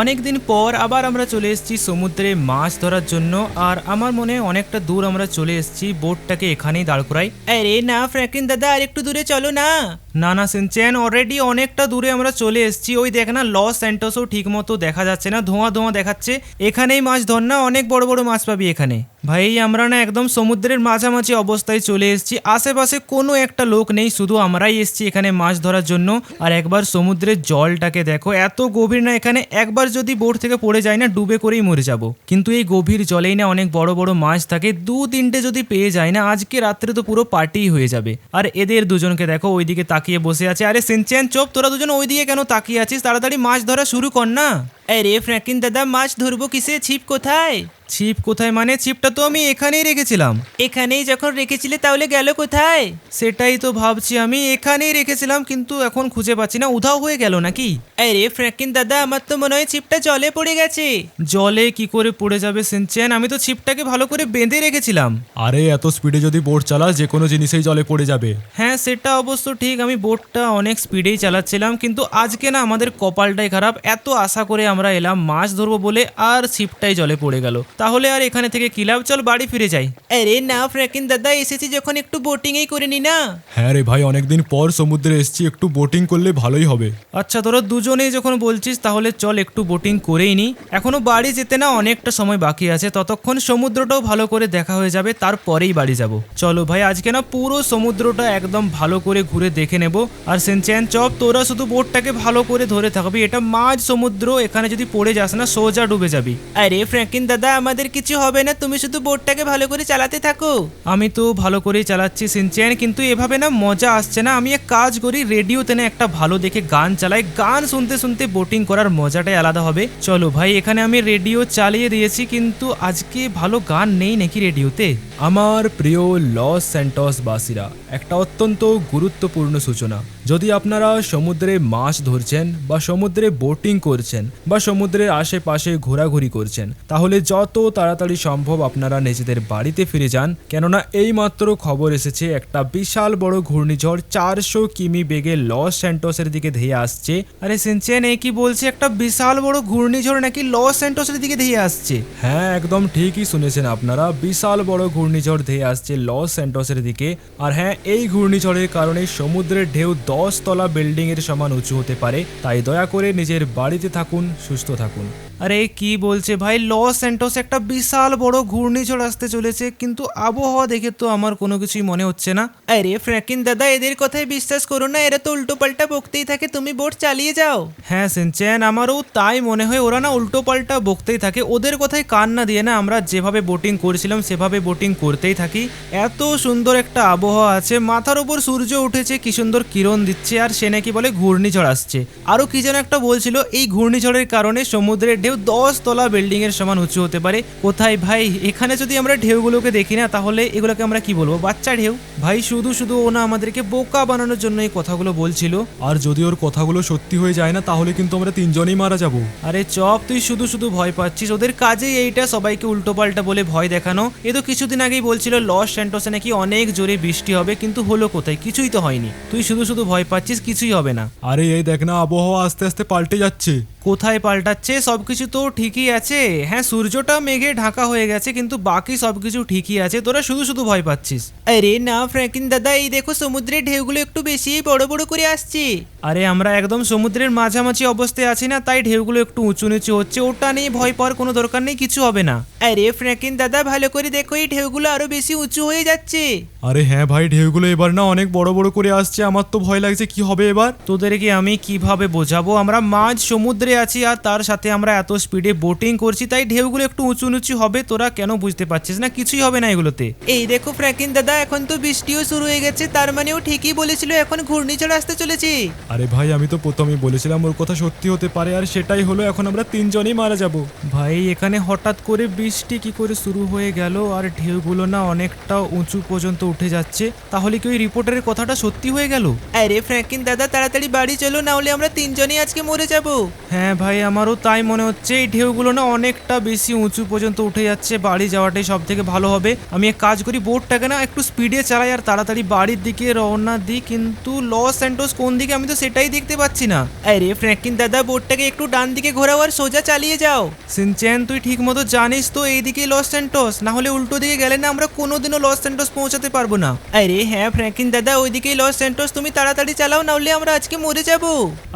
অনেকদিন পর আবার আমরা চলে এসেছি সমুদ্রে মাছ ধরার জন্য, আর আমার মনে অনেকটা দূর আমরা চলে এসেছি বোটটাকে এখানেই দাঁড় করাই। আরে না, ফ্র্যাঙ্কলিন দাদা, আর একটু দূরে চলো না। না না সিনচেন অলরেডি অনেকটা দূরে আমরা চলে এসেছি। ওই দেখ না লস স্যান্টোসও ঠিক মতো দেখা যাচ্ছে না, ধোঁয়া ধোঁয়া দেখাচ্ছে। এখানেই মাছ ধর না, অনেক বড় বড় মাছ পাবি এখানে। ভাই, আমরা না একদম সমুদ্রের মাঝামাঝি অবস্থায় চলে এসেছি। আশেপাশে কোনো একটা লোক নেই, শুধু আমরাই এসেছি এখানে মাছ ধরার জন্য। আর একবার সমুদ্রের জলটাকে দেখো, এত গভীর না, এখানে একবার যদি বোট থেকে পড়ে যায় না, ডুবে করেই মরে যাব। কিন্তু এই গভীর জলেই না অনেক বড় বড় মাছ থাকে দু তিনটে যদি পেয়ে যায় না, আজকে রাত্রে তো পুরো পার্টিই হয়ে যাবে। আর এদের দুজনকে দেখো, ওইদিকে তাকিয়ে বসে আছে। আরে সিনচেন, চোপ, তোরা দুজন ওই দিকে কেন তাকিয়ে আছিস? তাড়াতাড়ি মাছ ধরা শুরু কর না। আরে ফ্র্যাঙ্কিন দাদা মাছ ধরবো কিসে? ছিপ কোথায়? ছিপ কোথায় মানে? ছিপটা তো আমি এখানেই রেখেছিলাম। এখানেই যখন রেখেছিলে তাহলে গেল কোথায়? সেটাই তো ভাবছি আমি এখানেই রেখেছিলাম কিন্তু এখন খুঁজে পাচ্ছি না। উধাও হয়ে গেল নাকি? আরে ফ্র্যাঙ্কিন দাদা আমার তো মনে হয় ছিপটা জলে পড়ে গেছে। জলে কি করে পড়ে যাবে সিনচেন? আমি তো ছিপটাকে ভালো করে বেঁধে রেখেছিলাম। আরে এত স্পিডে যদি বোট চালাস যে কোনো জিনিসেই জলে পড়ে যাবে। হ্যাঁ সেটা অবশ্য ঠিক। আমি বোটটা অনেক স্পিডেই চালাচ্ছিলাম কিন্তু আজকে না আমাদের কপালটাই খারাপ। এত আশা করে আমরা এলাম মাছ ধরবো বলে আর ছিপটাই জলে পড়ে গেল। তাহলে আর এখানে থেকে কি লাভ? চল বাড়ি ফিরে যাই। আরে না ফ্র্যাকিন দাদা এসেছি যখন একটু বোটিংই করে নি না? হ্যাঁ রে ভাই অনেকদিন পর সমুদ্রে এসছি একটু বোটিং করলে ভালোই হবে। আচ্ছা তোরা দুজনেই যখন বলছিস তাহলে চল একটু বোটিং করেই নি। এখনও বাড়ি যেতে না অনেকটা সময় বাকি আছে ততক্ষণ সমুদ্রটাও ভালো করে দেখা হয়ে যাবে তারপরেই বাড়ি যাব। চলো ভাই আজকে না পুরো সমুদ্রটা একদম ভালো করে ঘুরে দেখে নেব। আর সেনচ্যান চপ তোরা শুধু বোটটাকে ভালো করে ধরে থাকবি এটা মাঝ সমুদ্র এখানে যদি পড়ে যাস না সোজা ডুবে যাবি। আরে ফ্র্যাঙ্কিন দাদা আমাদের কিছু হবে না তুমি শুধু বোটটাকে ভালো করে চালাতে থাকো। আমি তো ভালো করেই চালাচ্ছি সিনচ্যান কিন্তু এভাবে না মজা আসছে না। আমি এক কাজ করি রেডিওতে না একটা ভালো দেখে গান চালাই। গান শুনতে শুনতে বোটিং করার মজাটাই আলাদা হবে। চলো ভাই এখানে আমি রেডিও চালিয়ে দিয়েছি কিন্তু আজকে ভালো গান নেই নাকি রেডিওতে? আমার প্রিয় লস স্যান্টস বাসীরা একটা অত্যন্ত গুরুত্বপূর্ণ সূচনা। যদি আপনারা সমুদ্রে মাছ ধরছেন বা সমুদ্রে বোটিং করছেন বা সমুদ্রের আশেপাশে ঘোরাঘুরি করছেন, তাহলে যত তাড়াতাড়ি সম্ভব আপনারা নিজেদের বাড়িতে ফিরে যান। কেননা এইমাত্র খবর এসেছে, একটা বিশাল বড় ঘূর্ণিঝড় চারশো কিমি বেগে লস স্যান্টোসের দিকে ধেয়ে আসছে। আরে সিনচেন এই কি বলছে? একটা বিশাল বড় ঘূর্ণিঝড় নাকি লস স্যান্টোসের দিকে ধেয়ে আসছে? হ্যাঁ একদম ঠিকই শুনেছেন আপনারা। বিশাল বড় ঘূর্ণিঝড় ধেয়ে আসছে লস স্যান্টোসের দিকে। আর হ্যাঁ এই ঘূর্ণিঝড়ের কারণে সমুদ্রের ঢেউ দশ তলা বিল্ডিং এর সমান উঁচু হতে পারে। তাই দয়া করে নিজের বাড়িতে থাকুন সুস্থ থাকুন। আরে, কি বলছে? ভাই, লস অ্যান্টোস একটা বিশাল বড় ঘূর্ণিঝড় আসতে চলেছে, কিন্তু আবহাওয়া দেখে তো আমার কোনো কিছুই মনে হচ্ছে না। আরে ফ্র্যাকিন দাদা, এদের কথায় বিশ্বাস করো না, এরা তো উল্টো পাল্টা বকতেই থাকে, তুমি বোট চালিয়ে যাও। হ্যাঁ সিনচেন আমারও তাই মনে হয়, ওরা না উল্টো পাল্টা বকতেই থাকে, ওদের কথায় কান না দিয়ে না আমরা যেভাবে বোটিং করেছিলাম, সেভাবে বোটিং করতেই থাকি। এত সুন্দর একটা আবহাওয়া আছে, মাথার উপর সূর্য উঠেছে, কি সুন্দর কিরণ দিচ্ছে, আর সে নাকি বলে ঘূর্ণিঝড় আসছে। আরও কি যেন একটা বলছিল, এই ঘূর্ণিঝড়ের কারণে সমুদ্রের ঢেউ দশ তলা বিল্ডিং এর সমান উঁচু হতে পারে। কোথায় ভাই? এখানে যদি আমরা ঢেউগুলোকে দেখি না তাহলে এগুলোকে আমরা কি বলব? বাচ্চা ঢেউ। ভাই শুধু শুধু ও না আমাদেরকে বোকা বানানোর জন্য এই কথাগুলো বলছিল। আর যদি ওর কথাগুলো সত্যি হয়ে যায় না তাহলে কিন্তু আমরা তিনজনেই মারা যাব। আরে চপ তুই শুধু শুধু ভয় পাচ্ছিস। ওদের কাজেই এইটা সবাইকে উল্টো পাল্টা বলে ভয় দেখানো। এ তো কিছুদিন আগেই বলছিল লস স্যান্টোসে নাকি অনেক জোরে বৃষ্টি হবে কিন্তু হলো কোথায়? কিছুই তো হয়নি। তুই শুধু শুধু ভয় পাচ্ছিস কিছুই হবে না। আরে এই দেখ না আবহাওয়া আস্তে আস্তে পাল্টে যাচ্ছে। কোথায় পাল্টাচ্ছে? সবকিছু তো ঠিকই আছে। হ্যাঁ সূর্যটা মেঘে ঢাকা হয়ে গেছে কিন্তু বাকি সবকিছু ঠিকই আছে। তোরা শুধু শুধু ভয় পাচ্ছিস। আরে না ফ্র্যাঙ্কিন দাদা এই দেখো সমুদ্রের ঢেউগুলো একটু বেশি বড় বড় করে আসছে। আরে আমরা একদম সমুদ্রের মাঝামাঝি অবস্থায় আছি না তাই ঢেউগুলো একটু উঁচু নিচু হচ্ছে। ওটা নিয়ে ভয় পাওয়ার কোনো দরকার নেই কিছু হবে না। আরে ফ্র্যাঙ্কিন দাদা ভালো করে দেখো এই ঢেউগুলো আরও বেশি উঁচু হয়ে যাচ্ছে। আরে হ্যাঁ ভাই ঢেউগুলো এবার না অনেক বড় বড় করে আসছে। আমার তো ভয় লাগছে কি হবে এবার। তোদেরকে আমি কীভাবে বোঝাবো? আমরা মাঝ সমুদ্রে আছি আর তার সাথে আমরা এত স্পিডে বোটিং করছি তাই ঢেউগুলো একটু উঁচু নিচু হবে তোরা কেন বুঝতে পারছিস না? কিছুই হবে না এগুলোতে। এই দেখো ফ্র্যাঙ্কিন দাদা এখন তো বৃষ্টিও শুরু হয়ে গেছে তার মানে ও ঠিকই বলেছিল এখন ঘূর্ণিঝড় আসতে চলেছে। আরে ভাই আমি তো প্রথমেই বলেছিলাম ওর কথা সত্যি হতে পারে আর সেটাই হলো এখন আমরা তিনজনেই মারা যাব। ভাই এখানে হঠাৎ করে বৃষ্টি কি করে শুরু হয়ে গেল আর ঢেউগুলো না অনেকটা উঁচু পর্যন্ত উঠে যাচ্ছে তাহলে কি ওই রিপোর্টারের কথাটা সত্যি হয়ে গেল? আরে ফ্র্যাঙ্কিন দাদা তাড়াতাড়ি বাড়ি চলো না হলে আমরা তিনজনই আজকে মরে যাব। হ্যাঁ ভাই আমারও তাই মনে হচ্ছে এই ঢেউগুলো না অনেকটা বেশি উঁচু পর্যন্ত উঠে যাচ্ছে। বাড়ি যাওয়াটাই সব থেকে ভালো হবে। আমি এক কাজ করি, বোটটাকে না একটু স্পিডে চালাই আর তাড়াতাড়ি বাড়ির দিকে রওনা দিই। কিন্তু লস স্যান্টোস কোন দিকে আমি তো সেটাই দেখতে পাচ্ছি না। আরে ফ্র্যাঙ্কিন দাদা, বোটটাকে একটু ডান দিকে ঘোরাও আর সোজা চালিয়ে যাও। সিনচ্যান, তুই ঠিক মতো জানিস তো এইদিকে লস স্যান্টোস না হলে উল্টো দিকে গেলে না আমরা কোনোদিনও লস স্যান্টোস পৌঁছাতে পারব না। আরে হ্যাঁ ফ্র্যাঙ্কিন দাদা ওইদিকেই লস স্যান্টোস তুমি তাড়াতাড়ি চালাও, না হলে আমরা আজকে মরে যাব।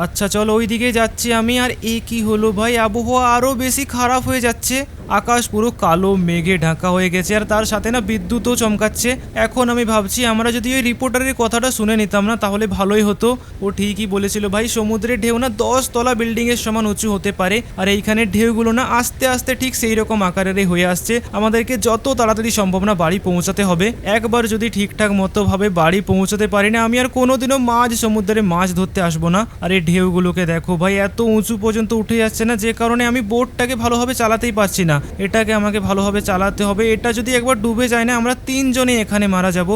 আচ্ছা চলো ওইদিকে যাচ্ছি আমি। আর এ কি হলো ভাই? আবহাওয়া আরও বেশি খারাপ হয়ে যাচ্ছে। আকাশ পুরো কালো, মেঘে ঢাকা হয়ে গেছে আর তার সাথে না বিদ্যুৎও চমকাচ্ছে। এখন আমি ভাবছি, আমরা যদি ওই রিপোর্টারের কথাটা শুনে নিতাম না, তাহলে ভালোই হতো। ও ঠিকই বলেছিল, ভাই, সমুদ্রের ঢেউ না দশ তলা বিল্ডিং এর সমান উঁচু হতে পারে। আর এইখানে ঢেউগুলো না আস্তে আস্তে ঠিক সেই রকম আকারেরই হয়ে আসছে। আমাদেরকে যত তাড়াতাড়ি সম্ভব না বাড়ি পৌঁছাতে হবে। একবার যদি ঠিকঠাক মতো ভাবে বাড়ি পৌঁছাতে পারি না, আমি আর কোনোদিনও মাঝ সমুদ্রে মাছ ধরতে আসব না। আর এই ঢেউগুলোকে দেখো, ভাই, এত উঁচু পর্যন্ত উঠে যাচ্ছে না, যে কারণে আমি বোটটাকে ভালোভাবে চালাতেই পারছি না। এটাকে আমাকে ভালোভাবে চালাতে হবে। এটা যদি একবার ডুবে যায় না, আমরা তিনজনে এখানে মারা যাব।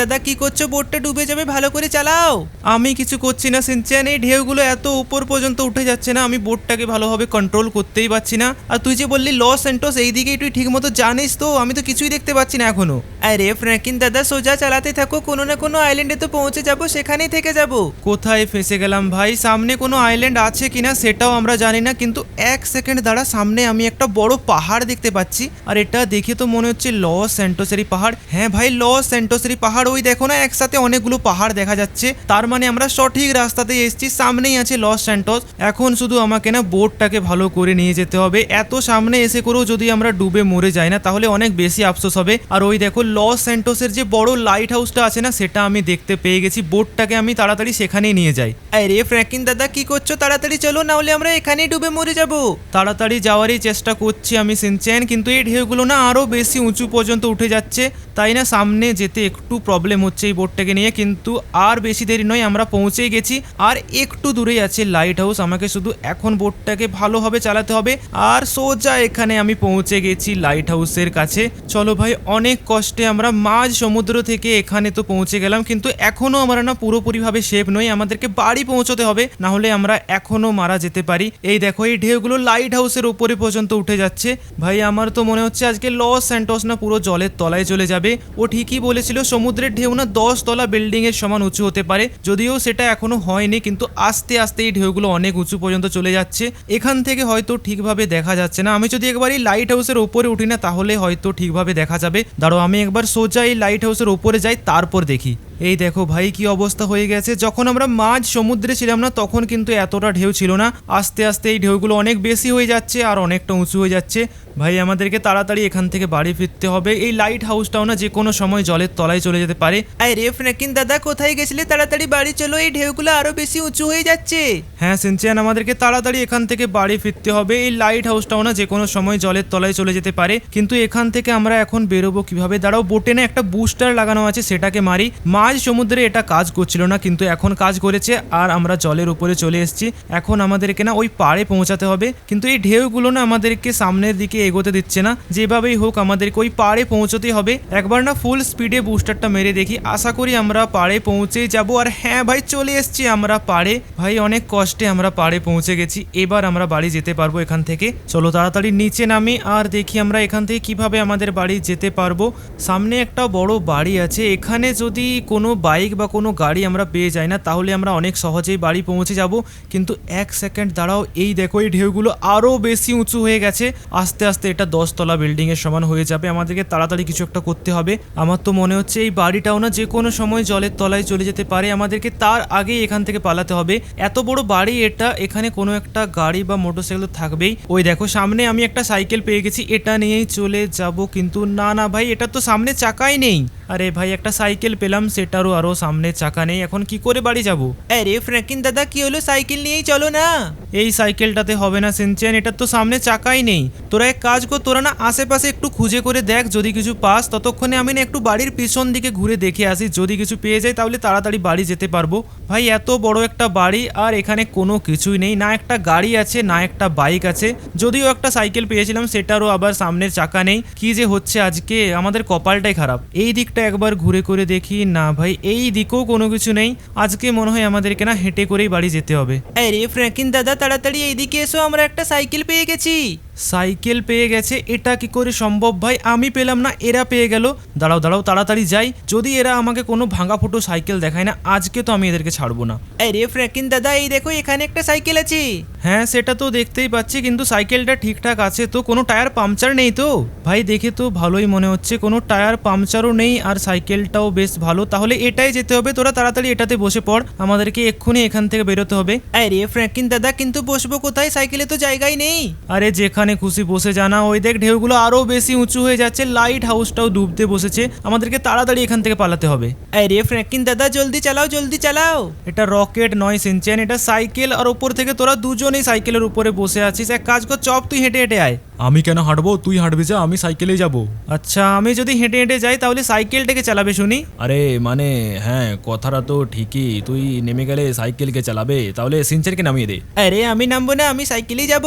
দাদা, কি করছ? বোটটা ডুবে যাবে, ভালো করে চালাও। আমি কিছু করছি না সিনচ্যান এই ঢেউগুলো এত উপর পর্যন্ত উঠে যাচ্ছে না, আমি বোটটাকে ভালোভাবে কন্ট্রোল করতেই পারছি না। আর তুই যে বললি লস সেন্টোস এই দিকেই তুই ঠিক মতো জানিস তো, আমি তো কিছুই দেখতে পাচ্ছি না এখনও। আরে ফ্র্যাঙ্কিন দাদা, সোজা চালাতে থাকো, কোনো না কোনো আইল্যান্ডে তো পৌঁছে যাব, সেখানেই থেকে যাব। কোথায় ফেসে গেলাম ভাই? সামনে কোনো আইল্যান্ড আছে কিনা সেটাও আমরা জানি না, কিন্তু এক সেকেন্ড দাঁড়া, সামনে আমি একটা বড় পাহাড় দেখতে পাচ্ছি। আর এটা দেখে তো মনে হচ্ছে লস স্যান্টোসেরি পাহাড়। হ্যাঁ ভাই, লস স্যান্টোসেরি পাহাড়, ওই দেখো না, একসাথে অনেকগুলো পাহাড় দেখা যাচ্ছে। তার মানে আমরা সঠিক রাস্তাতে এসেছি, সামনেই আছে লস স্যান্টোস। এখন শুধু আমাকে না বোটটাকে ভালো করে নিয়ে যেতে হবে। এত সামনে এসে করেও যদি আমরা ডুবে মরে যাই না, তাহলে অনেক বেশি আফসোস হবে। আর ওই দেখো লস স্যান্টোসের যে বড় লাইট হাউসটা আছে না, সেটা আমি দেখতে পেয়ে গেছি। বোটটাকে আমি তাড়াতাড়ি সেখানেই নিয়ে যাই। আরে ফ্র্যাঙ্কিন দাদা, কি করছ? তাড়াতাড়ি চলো, না হলে আমরা এখানেই ডুবে মরে যাব। তাড়াতাড়ি যাওয়ারই চেষ্টা করছি আমি সিনচেন, কিন্তু এই ঢেউগুলো না আরও বেশি উঁচু পর্যন্ত উঠে যাচ্ছে। তাই না সামনে যেতে একটু প্রবলেম হচ্ছে এই বোটটাকে নিয়ে, কিন্তু আর বেশি দেরি নয়, আমরা পৌঁছেই গেছি। আর একটু দূরেই আছে লাইট হাউস আমাকে শুধু এখন বোটটাকে ভালোভাবে চালাতে হবে। আর সোজা এখানে আমি পৌঁছে গেছি লাইট হাউসের কাছে। চলো ভাই, অনেক কষ্টে আমরা মাঝ সমুদ্র থেকে এখানে তো পৌঁছে গেলাম, কিন্তু এখনও আমরা না পুরোপুরিভাবে সেফ নই, আমাদেরকে বাড়ি পৌঁছতে হবে। না হলে আমরা এখনও মারা যেতে পারি। এই দেখো, এই ঢেউগুলো লাইট হাউসের উপরে পর্যন্ত উঠে যাচ্ছে। ভাই, আমার তো মনে হচ্ছে আজকে লস স্যান্টোস না পুরো জলের তলায় চলে যাবে। ও ঠিকই বলেছিল, সমুদ্রের ঢেউ না দশ তলা বিল্ডিং এর সমান উঁচু হতে পারে। যদিও সেটা এখনও হয়নি, কিন্তু আস্তে আস্তে এই ঢেউগুলো অনেক উঁচু পর্যন্ত চলে যাচ্ছে। এখান থেকে হয়তো ঠিকভাবে দেখা যাচ্ছে না। আমি যদি একবার এই লাইট হাউসের উপরে উঠি না, তাহলে হয়তো ঠিকভাবে দেখা যাবে। দাঁড়ো আমি একবার সোজা এই লাইট হাউসের উপরে যাই, তারপর দেখি। এই দেখো ভাই, কি অবস্থা হয়ে গেছে। যখন আমরা মাঝ সমুদ্রে ছিলাম না, তখন কিন্তু এতটা ঢেউ ছিল না। আস্তে আস্তে এই ঢেউগুলো অনেক বেশি হয়ে যাচ্ছে আর অনেকটা উঁচু হয়ে যাচ্ছে। ভাই আমাদেরকে তাড়াতাড়ি এখান থেকে বাড়ি ফিরতে হবে। এই লাইট হাউসটাও না যে কোনো সময় জলের তলায় চলে যেতে পারে। আরে ফ্র্যাকিন দাদা কোথায় গেছিলে? তাড়াতাড়ি বাড়ি চলো এই ঢেউগুলো আরও বেশি উঁচু হয়ে যাচ্ছে। হ্যাঁ সিনচিয়ান আমাদেরকে তাড়াতাড়ি এখান থেকে বাড়ি ফিরতে হবে। এই লাইট হাউসটাও না যে কোনো সময় জলের তলায় চলে যেতে পারে। কিন্তু এখান থেকে আমরা এখন বেরোবো কীভাবে? দাঁড়াও বোটে না একটা বুস্টার লাগানো আছে সেটাকে মারি। মাঝ সমুদ্রে এটা কাজ করছিল না কিন্তু এখন কাজ করেছে আর আমরা জলের উপরে চলে এসেছি। এখন আমাদেরকে না ওই পাড়ে পৌঁছাতে হবে। কিন্তু এই ঢেউগুলো না আমাদেরকে সামনের দিকে এগোতে দিচ্ছে না। যেভাবেই হোক আমাদেরকে ওই পাড়ে পৌঁছতে হবে। একবার না ফুল স্পিডে বুস্টারটা মেরে দেখি। আশা করি আমরা পাড়ে পৌঁছেই যাব। আর হ্যাঁ ভাই, চলে এসেছি আমরা পাড়ে। ভাই, অনেক কষ্টে আমরা পাড়ে পৌঁছে গেছি। এবার আমরা বাড়ি যেতে পারব এখান থেকে। চলো তাড়াতাড়ি নিচে নামি আর দেখি আমরা এখান থেকে কীভাবে আমাদের বাড়ি যেতে পারব। সামনে একটা বড় বাড়ি আছে। এখানে যদি কোনো বাইক বা কোনো গাড়ি আমরা পেয়ে যাই না, তাহলে আমরা অনেক সহজেই বাড়ি পৌঁছে যাব। কিন্তু এক সেকেন্ড দাঁড়াও। এই দেখো, এই ঢেউগুলো আরও বেশি উঁচু হয়ে গেছে। আস্তে আস্তে এটা দশতলা বিল্ডিং এর সমান হয়ে যাবে। আমাদেরকে তাড়াতাড়ি কিছু একটা করতে হবে। আমার তো মনে হচ্ছে এই বাড়িটাও না যে কোনো সময় জলের তলায় চলে যেতে পারে। আমাদেরকে তার আগেই এখান থেকে পালাতে হবে। এত বড় বাড়ি এটা এখানে কোনো একটা গাড়ি বা মোটরসাইকেল থাকবেই। ওই দেখো সামনে আমি একটা সাইকেল পেয়ে গেছি। এটা নিয়েই চলে যাব কিন্তু না না ভাই এটা তো সামনে চাকাই নেই। আরে ভাই একটা সাইকেল পেলাম সেটারও আরও সামনে চাকা নেই। এখন কি করে বাড়ি যাব? আরে ফ্র্যাঙ্কিন দাদা কি হলো? সাইকেল নিয়েই চলো না। এই সাইকেলটাতে হবে না সিনচেন এটার তো সামনে চাকাই নেই। তোরা এক কাজ কর তোরা না আশেপাশে একটু খুঁজে করে দেখ, যদি কিছু পাস। ততক্ষণে আমি না একটু বাড়ির পিছন দিকে ঘুরে দেখে আসি। যদি কিছু পেয়ে যাই তাহলে তাড়াতাড়ি বাড়ি যেতে পারব। ভাই, এত বড় একটা বাড়ি আর এখানে কোনো কিছুই নেই। না একটা গাড়ি আছে, না একটা বাইক আছে। যদিও একটা সাইকেল পেয়েছিলাম, সেটারও আবার সামনের চাকা নেই। কি যে হচ্ছে আজকে? আমাদের কপালটাই খারাপ। এই দিকটা একবার ঘুরে করে দেখি। না ভাই, এই দিকেও কোনো কিছু নেই। আজকে মনে হয় আমাদেরকে না হেঁটে করেই বাড়ি যেতে হবে। আরে ফ্র্যাঙ্কিন দাদা, তাড়াতাড়ি এইদিকে এসো, আমরা একটা সাইকেল পেয়ে গেছি। সাইকেল পেয়ে গেছে এটা কি করে সম্ভব ভাই? আমি পেলাম না এরা পেয়ে গেল। দাঁড়াও দাঁড়াও তাড়াতাড়ি যাই। যদি এরা আমাকে কোনো ভাঙা ফুটো সাইকেল দেখায় না আজকে তো আমি এদেরকে ছাড়বো না। আরে ফ্র্যাঙ্কিন দাদা এই দেখো এখানে একটা সাইকেল আছে। হ্যাঁ সেটা তো দেখতেই পাচ্ছি কিন্তু সাইকেলটা ঠিকঠাক আছে তো কোনো টায়ার পাংচার নেই তো? ভাই দেখে তো ভালোই মনে হচ্ছে কোনো টায়ার পাংচারও নেই আর সাইকেলটাও বেশ ভালো। তাহলে এটাই যেতে হবে তোরা তাড়াতাড়ি এটাতে বসে পড় আমাদেরকে এক্ষুনি এখান থেকে বেরোতে হবে। আরে ফ্র্যাঙ্কিন দাদা কিন্তু বসবো কোথায়? সাইকেলে তো জায়গাই নেই। আরে যেখানে খুশি বসে জানা ওই দেখ, ঢেউগুলো আরও বেশি উঁচু হয়ে যাচ্ছে। লাইট হাউসটাও ডুবতে বসেছে। আমাদেরকে তাড়াতাড়ি এখান থেকে পালাতে হবে। আরে ফ্র্যাঙ্কিন দাদা, জলদি চালাও জলদি চালাও। এটা রকেট নয়, সিনচেন। এটা সাইকেল আর ওপর থেকে তোরা দুজনেই সাইকেলের উপরে বসে আছিস। এক কাজ কর, চপ, তুই হেঁটে হেঁটে আয়। আমি কেন হাঁটবো? তুই হাঁটবি যা আমি সাইকেলেই যাব। আচ্ছা আমি যদি হেঁটে হেঁটে যাই তাহলে সাইকেলটাকে চালাবে শুনি। আরে মানে হ্যাঁ কথাটা তো ঠিকই। তুই নেমে গেলে সাইকেলকে চালাবে তাহলে সিনচারকে নামিয়ে দে। আরে আমি নামবো না আমি সাইকেলেই যাব।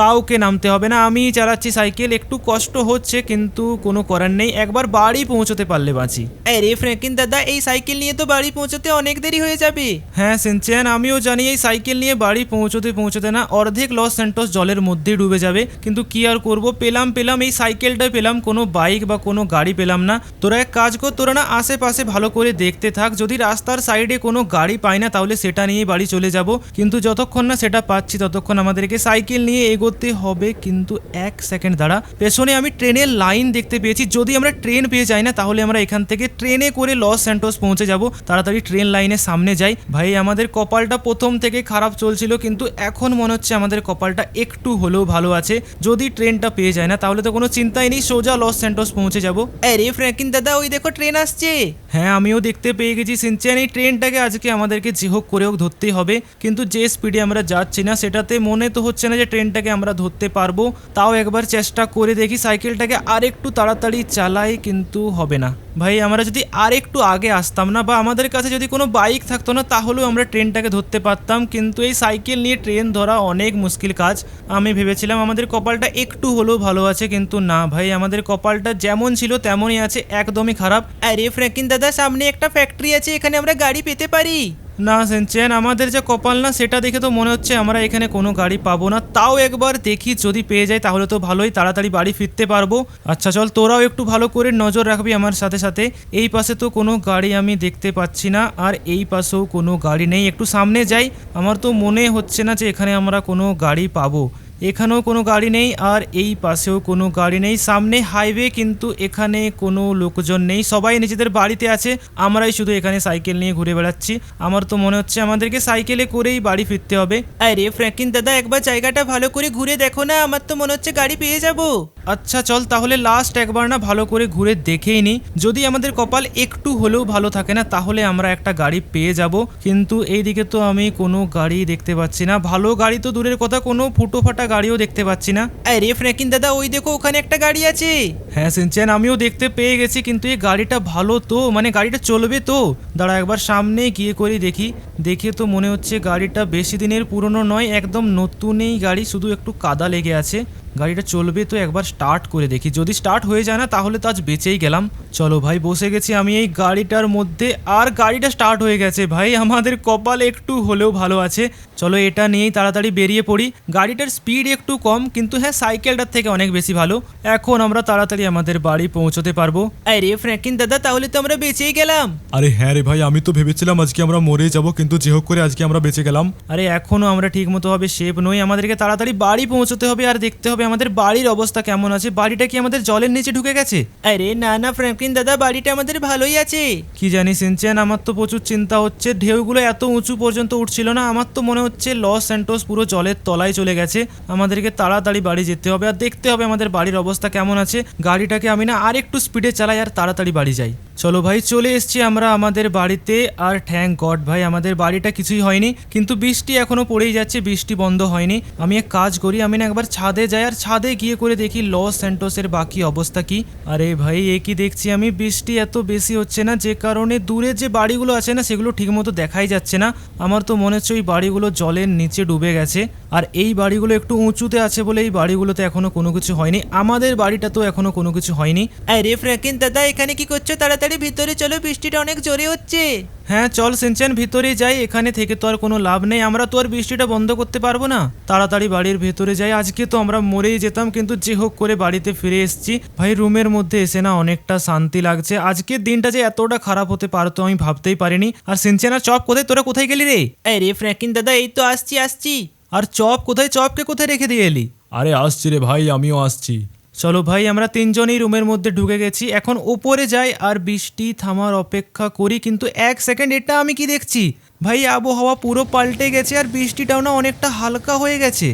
কাউকে নামতে হবে না আমি চালাচ্ছি সাইকেল একটু কষ্ট হচ্ছে কিন্তু কোনো করার নেই। একবার বাড়ি পৌঁছতে পারলে বাঁচি। আরে ফ্র্যাঙ্কিন দাদা এই সাইকেল নিয়ে তো বাড়ি পৌঁছতে অনেক দেরি হয়ে যাবে। হ্যাঁ সিনচেন আমিও জানি এই সাইকেল নিয়ে বাড়ি পৌঁছতে পৌঁছতে না অর্ধেক লস সেন্টোস জলের মধ্যেই ডুবে যাবে। কিন্তু কি আর করব। পেলাম পেলাম, এই সাইকেলটা পেলাম। কোনো বাইক বা কোনো গাড়ি পেলাম না। তোরা এক কাজ কর, তোরা না আশেপাশে ভালো করে দেখতে থাক। যদি রাস্তার সাইডে কোনো গাড়ি পাই না, তাহলে সেটা নিয়ে বাড়ি চলে যাব। কিন্তু যতক্ষণ না সেটা পাচ্ছি, ততক্ষণ আমাদেরকে সাইকেল নিয়ে এগোতে হবে। কিন্তু এক সেকেন্ড দাঁড়া। পেছনে আমি ট্রেনের লাইন দেখতে পেয়েছি। যদি আমরা ট্রেন পেয়ে যাই না, তাহলে আমরা এখান থেকে ট্রেনে করে লস স্যান্টোস পৌঁছে যাব। তাড়াতাড়ি ট্রেন লাইনের সামনে যাই। ভাই, আমাদের কপালটা প্রথম থেকে খারাপ চলছিল, কিন্তু এখন মনে হচ্ছে আমাদের কপালটা একটু হলেও ভালো আছে। যদি ট্রেনটা পেয়ে যায় না তাহলে তো কোনো চিন্তাই নেই সোজা লস স্যান্টোস পৌঁছে যাব। আরে ফ্র্যাঙ্কিন দাদা ওই দেখো ট্রেন আসছে। হ্যাঁ আমিও দেখতে পেয়ে গেছি। সিনচেন এই ট্রেনটাকে আজকে আমাদেরকে যে হোক করে হোক ধরতেই হবে। কিন্তু যে স্পিডে আমরা যাচ্ছি না সেটাতে মনে তো হচ্ছে না যে ট্রেনটাকে আমরা ধরতে পারব। তাও একবার চেষ্টা করে দেখি সাইকেলটাকে আরেকটু তাড়াতাড়ি চালাই কিন্তু হবে না। ভাই, আমরা যদি আর একটু আগে আসতাম না বা আমাদের কাছে যদি কোনো বাইক থাকতো না, তাহলেও আমরা ট্রেনটাকে ধরতে পারতাম। কিন্তু এই সাইকেল নিয়ে ট্রেন ধরা অনেক মুশকিল কাজ। আমি ভেবেছিলাম আমাদের কপালটা একটু হলেও ভালো আছে, কিন্তু না ভাই, আমাদের কপালটা যেমন ছিল তেমনই আছে, একদমই খারাপ। আরে, ফ্র্যাঙ্কিন দাদা, সামনে একটা ফ্যাক্টরি আছে, এখানে আমরা গাড়ি পেতে পারি। না সেনচেন, আমাদের যে কপাল না, সেটা দেখে তো মনে হচ্ছে আমরা এখানে কোনো গাড়ি পাবো না। তাও একবার দেখি, যদি পেয়ে যাই তাহলে তো ভালোই, তাড়াতাড়ি বাড়ি ফিরতে পারব। আচ্ছা চল, তোরাও একটু ভালো করে নজর রাখবি আমার সাথে সাথে। এই পাশে তো কোনো গাড়ি আমি দেখতে পাচ্ছি না, আর এই পাশেও কোনো গাড়ি নেই। একটু সামনে যাই, আমার তো মনে হচ্ছে না যে এখানে আমরা কোনো গাড়ি পাবো। এখানেও কোনো গাড়ি নেই আর এই পাশেও কোনো গাড়ি নেই। সামনে হাইওয়ে কিন্তু এখানে কোনো লোকজন নেই। সবাই নিজেদের বাড়িতে আছে। আমরাই শুধু এখানে সাইকেল নিয়ে ঘুরে বেড়াচ্ছি। আমার তো মনে হচ্ছে আমাদেরকে সাইকেলে করেই বাড়ি ফিরতে হবে। আরে ফ্র্যাঙ্কিন দাদা একবার জায়গাটা ভালো করে ঘুরে দেখো না? আমার তো মনে হচ্ছে গাড়ি পেয়ে যাব। আচ্ছা চল তাহলে লাস্ট একবার না ভালো করে ঘুরে দেখেই নি। যদি আমাদের কপাল একটু হলেও ভালো থাকে না তাহলে আমরা একটা গাড়ি পেয়ে যাব। কিন্তু এইদিকে তো আমি কোনো গাড়ি দেখতে পাচ্ছি না। ভালো গাড়ি তো দূরের কথা কোনো ফুটো ফাটা গাড়িও দেখতে পাচ্ছি না। আরে ফ্র্যাঙ্কিন দাদা, ওই দেখো ওখানে একটা গাড়ি আছে। হ্যাঁ সিনচেন আমিও দেখতে পেয়ে গেছি, কিন্তু এই গাড়িটা ভালো তো মানে গাড়িটা চলবে তো। দাঁড়া একবার সামনে গিয়ে করে দেখি। দেখে তো মনে হচ্ছে গাড়িটা বেশি দিনের পুরনো নয়, একদম নতুন এই গাড়ি, শুধু একটু কাদা লেগে আছে। গাড়িটা চলবে তো একবার স্টার্ট করে দেখি। যদি স্টার্ট হয়ে যায় না তাহলে তো আজ বেঁচেই গেলাম। চলো ভাই বসে গেছি আমি এই গাড়িটার মধ্যে। আর গাড়িটা স্টার্ট হয়ে গেছে ভাই আমাদের কপাল একটু হলেও ভালো আছে। চলো এটা নিয়েই তাড়াতাড়ি বেরিয়ে পড়ি। গাড়িটার স্পিড একটু কম কিন্তু হ্যাঁ সাইকেলটার থেকে অনেক বেশি ভালো। এখন আমরা তাড়াতাড়ি আমাদের বাড়ি পৌঁছতে পারব। আরে ফ্র্যাঙ্কিন দাদা তাহলে তো আমরা বেঁচেই গেলাম। আরে হ্যাঁ রে ভাই আমি তো ভেবেছিলাম আজকে আমরা মরে যাব কিন্তু যে হোক করে আজকে আমরা বেঁচে গেলাম। আরে এখনও আমরা ঠিক মতো ভাবে শেপ নই। আমাদেরকে তাড়াতাড়ি বাড়ি পৌঁছতে হবে আর দেখতে হবে আমাদের বাড়ির অবস্থা কেমন আছে? বাড়িটা কি আমাদের জলের নিচে ঢুকে গেছে? আরে না না ফ্র্যাঙ্কলিন দাদা বাড়িটা আমাদের ভালোই আছে। কি জানি সিনচেন আমার তো প্রচুর চিন্তা হচ্ছে। ঢেউগুলো এত উঁচু পর্যন্ত উঠছিল না আমার তো মনে হচ্ছে লস স্যান্টোস পুরো জলের তলায় চলে গেছে। আমাদেরকে তাড়াতাড়ি বাড়ি যেতে হবে আর দেখতে হবে আমাদের বাড়ির অবস্থা কেমন আছে। গাড়িটাকে আমি না আর একটু স্পিডে চালাই আর তাড়াতাড়ি বাড়ি যাই। চলো ভাই চলে এসেছি আমরা আমাদের বাড়িতে। আর থ্যাংক গড ভাই আমাদের বাড়িটা কিছুই হয়নি। কিন্তু বৃষ্টি এখনও পড়েই যাচ্ছে বৃষ্টি বন্ধ হয়নি। আমি এক কাজ করি আমি না একবার ছাদে যাই আর ছাদে গিয়ে করে দেখি লস স্যান্টোসের বাকি অবস্থা কি। আরে ভাই, এ কি দেখছি আমি? বৃষ্টি এত বেশি হচ্ছে না, যে কারণে দূরে যে বাড়িগুলো আছে না, সেগুলো ঠিকমতো দেখাই যাচ্ছে না। আমার তো মনে হচ্ছে ওই বাড়িগুলো জলের নিচে ডুবে গেছে। আর এই বাড়িগুলো একটু উঁচুতে আছে বলে এই বাড়িগুলোতে এখনও কোনো কিছু হয়নি। আমাদের বাড়িটা তো এখনও কোনো কিছু হয়নি। আরে ফ্র্যাঙ্কিন দাদা এখানে কি করছ? তাড়াতাড়ি ভিতরে চলো বৃষ্টিটা অনেক জোরে হচ্ছে। হ্যাঁ চল সিনচেন ভিতরে যাই। এখানে থেকে তো আর কোনো লাভ নেই। আমরা তো আর বৃষ্টিটা বন্ধ করতে পারব না। তাড়াতাড়ি বাড়ির ভেতরে যাই। আজকে তো আমরা মরেই যেতাম কিন্তু যে হোক করে বাড়িতে ফিরে এসেছি। ভাই রুমের মধ্যে এসে না অনেকটা শান্তি লাগছে। আজকের দিনটা যে এতটা খারাপ হতে পারতো আমি ভাবতেই পারিনি। আর সিনচেন আর চপ কোথায়? তোরা কোথায় গেলি রে? আরে ফ্র্যাঙ্কিন দাদা এই তো আসছি আসছি। আর চপ কোথায় চপকে কোথায় রেখে দিয়ে এলি? আরে আসছি রে ভাই আমিও আসছি। চলো ভাই আমরা তিনজনই রুমের মধ্যে ঢুকে গেছি। এখন উপরে যাই আর বৃষ্টি থামার অপেক্ষা করি কিন্তু এক সেকেন্ড এটা আমি কি দেখছি? ভাই আবহাওয়া পুরো পাল্টে গেছে আর বৃষ্টিটাও না অনেকটা হালকা হয়ে গেছে।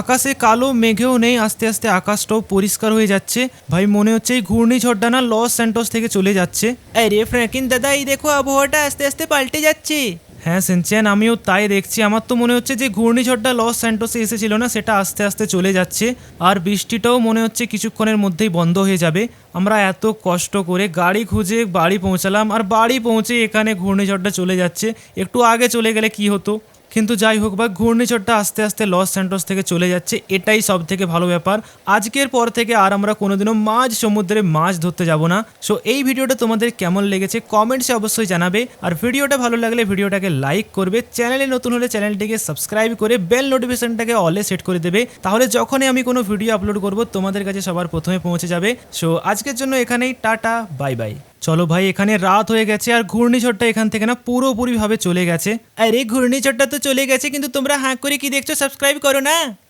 আকাশে কালো মেঘেও নেই আস্তে আস্তে আকাশটাও পরিষ্কার হয়ে যাচ্ছে। ভাই মনে হচ্ছে এই ঘূর্ণিঝড়টা না লস স্যান্টোস থেকে চলে যাচ্ছে। আরে ফ্র্যাঙ্কিন দাদা এই দেখো আবহাওয়াটা আস্তে আস্তে পাল্টে যাচ্ছে। হ্যাঁ সেনচেন আমিও তাই দেখছি। আমার তো মনে হচ্ছে যে ঘূর্ণিঝড়টা লস স্যান্টোসে এসেছিল না, সেটা আস্তে আস্তে চলে যাচ্ছে। আর বৃষ্টিটাও মনে হচ্ছে কিছুক্ষণের মধ্যেই বন্ধ হয়ে যাবে। আমরা এত কষ্ট করে গাড়ি খুঁজে বাড়ি পৌঁছালাম, আর বাড়ি পৌঁছে এখানে ঘূর্ণিঝড়টা চলে যাচ্ছে। একটু আগে চলে গেলে কি হতো? কিন্তু যাই হোক বা ঘূর্ণিঝড়টা আস্তে আস্তে লস স্যান্টোস থেকে চলে যাচ্ছে, এটাই সব থেকে ভালো ব্যাপার। আজকের পর থেকে আর আমরা কোনোদিনও মাঝ সমুদ্রে মাছ ধরতে যাব না। সো এই ভিডিওটা তোমাদের কেমন লেগেছে কমেন্টসে অবশ্যই জানাবে। আর ভিডিওটা ভালো লাগলে ভিডিওটাকে লাইক করবে। চ্যানেলে নতুন হলে চ্যানেলটিকে সাবস্ক্রাইব করে বেল নোটিফিকেশনটাকে অলে সেট করে দেবে। তাহলে যখনই আমি কোনো ভিডিও আপলোড করব, তোমাদের কাছে সবার প্রথমে পৌঁছে যাবে। সো আজকের জন্য এখানেই, টাটা, বাই বাই। চলো ভাই, এখানে রাত হয়ে গেছে আর ঘূর্ণিঝড়টা এখান থেকে না পুরোপুরিভাবে চলে গেছে। আরে, ঘূর্ণিঝড়টা তো চলে গেছে, কিন্তু তোমরা হাঁ করে কি দেখছ? সাবস্ক্রাইব করো না।